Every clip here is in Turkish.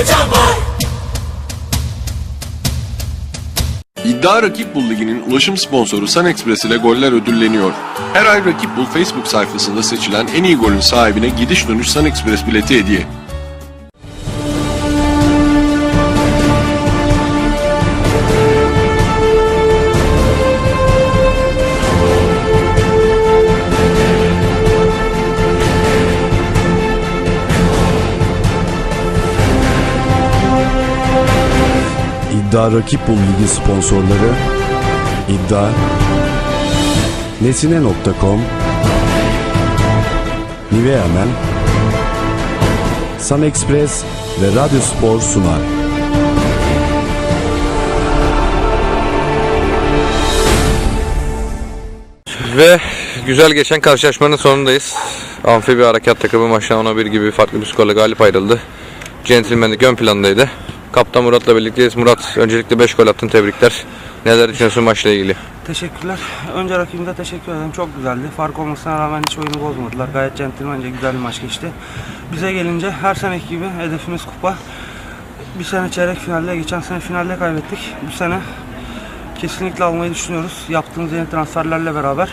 heyecan var. İddia Rakip Bul Ligi'nin ulaşım sponsoru Sun Express ile goller ödülleniyor. Her ay Rakip Bul Facebook sayfasında seçilen en iyi golün sahibine gidiş dönüş Sun Express bileti hediye. İddia Rakip Bul Ligi sponsorları İddia Nesine.com Nivea Men Sun Express ve Radyo Spor sunar. Ve güzel geçen karşılaşmanın sonundayız. Amfibi Harekat takımı maçtan 10-1 gibi farklı bir skorla galip ayrıldı. Centilmenlik ön plandaydı. Kaptan Murat'la birlikteyiz. Murat öncelikle 5 gol attın tebrikler. Neler düşünüyorsun maçla ilgili? Teşekkürler. Önce rakibimize teşekkür ederim. Çok güzeldi. Fark olmasına rağmen hiç oyunu bozmadılar. Gayet centilmence güzel bir maç geçti. Bize gelince her seneki gibi hedefimiz kupa. Bir sene çeyrek finalde, geçen sene finalde kaybettik. Bu sene kesinlikle almayı düşünüyoruz. Yaptığımız yeni transferlerle beraber.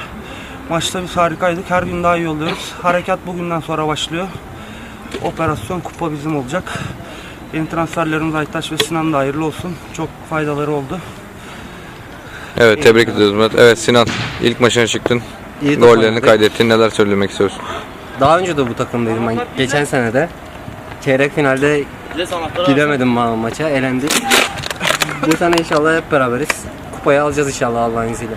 Maçta biz harikaydık. Her gün daha iyi oluyoruz. Harekat bugünden sonra başlıyor. Operasyon kupa bizim olacak. Yeni transferlerimiz Aytaç ve Sinan da hayırlı olsun. Çok faydaları oldu. Evet tebrik ediyoruz Murat. Evet Sinan ilk maçına çıktın. İyi Gollerini kaydettin. Neler söylemek istiyorsun? Daha önce de bu takımdaydım ben. Geçen sene de çeyrek finalde gidemedim ma- maça, elendik. bu sene inşallah hep beraberiz. Kupayı alacağız inşallah Allah'ın izniyle.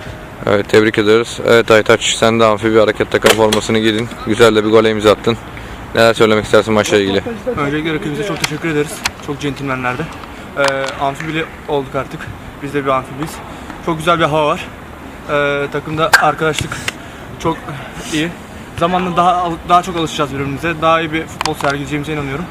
Evet tebrik ediyoruz. Evet Aytaç sen de Amfibi Hareket takım formasını giydin. Güzel de bir gole imza attın. Neler söylemek istersin maçla ilgili? Öncelikle rakibimize çok teşekkür ederiz. Çok centilmenlerdi. Ee, amfibili olduk artık. Biz de bir amfibiyiz. Çok güzel bir hava var. Ee, takımda arkadaşlık çok iyi. Zamanla daha daha çok alışacağız birbirimize. Daha iyi bir futbol sergileyeceğimize inanıyorum.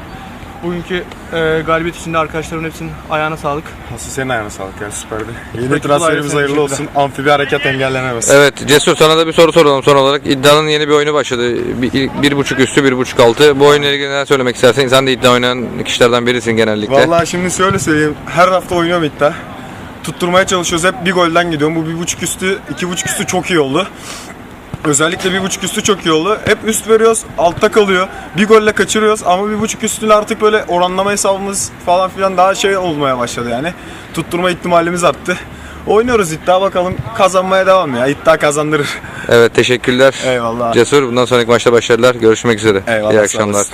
Bugünkü e, galibiyet için de arkadaşlarımın hepsinin ayağına sağlık. Asıl senin ayağına sağlık yani süperdi. Yeni transferimiz hayırlı olsun. Amfibi hareket engellenemez. Evet Cesur sana da bir soru soralım son olarak. İddianın yeni bir oyunu başladı. Bir, bir buçuk üstü, bir buçuk altı. Bu oyunla ilgili neler söylemek istersin? Sen de iddia oynayan kişilerden birisin genellikle. Vallahi şimdi şöyle söyleyeyim. Her hafta oynuyorum iddia. Tutturmaya çalışıyoruz. Hep bir golden gidiyorum. Bu bir buçuk üstü, iki buçuk üstü çok iyi oldu. Özellikle bir buçuk üstü çok iyi oldu. Hep üst veriyoruz, altta kalıyor. Bir golle kaçırıyoruz ama bir buçuk üstüyle artık böyle oranlama hesabımız falan filan daha şey olmaya başladı yani. Tutturma ihtimalimiz arttı. Oynuyoruz iddia bakalım kazanmaya devam ya. İddia kazandırır. Evet teşekkürler. Eyvallah. Cesur bundan sonraki maçta başarılar. Görüşmek üzere. Eyvallah. İyi akşamlar.